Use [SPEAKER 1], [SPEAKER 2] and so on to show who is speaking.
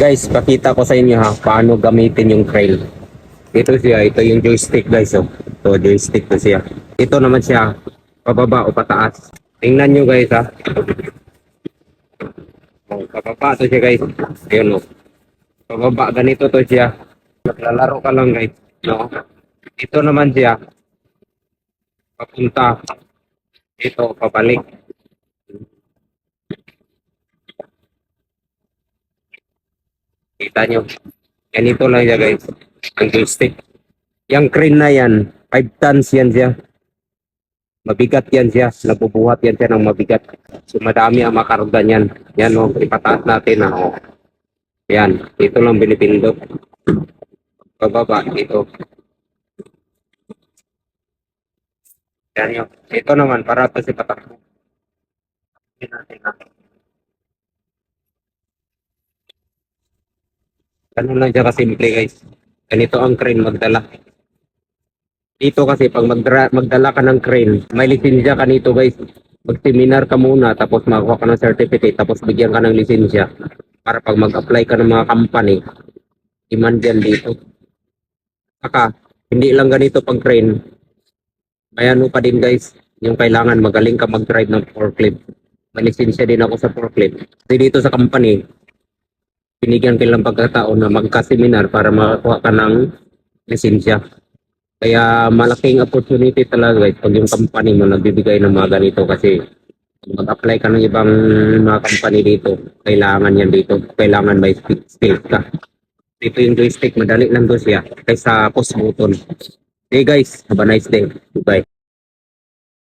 [SPEAKER 1] Guys, pakita ko sa inyo ha, paano gamitin yung crane. Ito siya, ito yung joystick guys. Oh. Ito, joystick to siya. Ito naman siya, pababa o pataas. Tingnan nyo guys ha. Oh, pababa to siya guys. Ayun oh. Pababa, ganito to siya. Naglalaro ka lang guys. No? Ito naman siya. Papunta. Ito, pabalik. Kita nyo. Ganito lang siya guys. Ang joystick. Yung crane na yan, 5 tons yan siya. Mabigat yan siya. Nabubuhat yan siya ng mabigat. So madami ang makarga niyan. Yan o, ipataas natin ha. O. Yan, ito lang binipindot. Bababa, ito. Yan yun. Ito naman, para ito si patakbo. Yan natin ha. Ganun lang siya kasimple guys. Ganito ang crane magdala. Dito kasi pag magdra- magdala ka ng crane, may lisensya ka nito guys. Mag-seminar ka muna tapos makakuha ka ng certificate tapos bigyan ka ng lisensya para pag mag-apply ka ng mga company, demand yan dito. Saka, hindi lang ganito pag crane. Bayan mo pa din guys, yung kailangan magaling ka mag-drive ng forklift. May lisensya din ako sa forklift. Kasi dito sa company, binigyan kilang pagkataon na magka-seminar para makakuha ka ng lisensya. Kaya malaking opportunity talaga guys pag yung company mo nagbibigay ng mga ganito kasi mag-apply ka ng ibang mga company dito, kailangan yan dito. Kailangan may skills ka. Dito yung joystick, madali lang doon siya kaysa push button. Hey guys, have a nice day. Goodbye.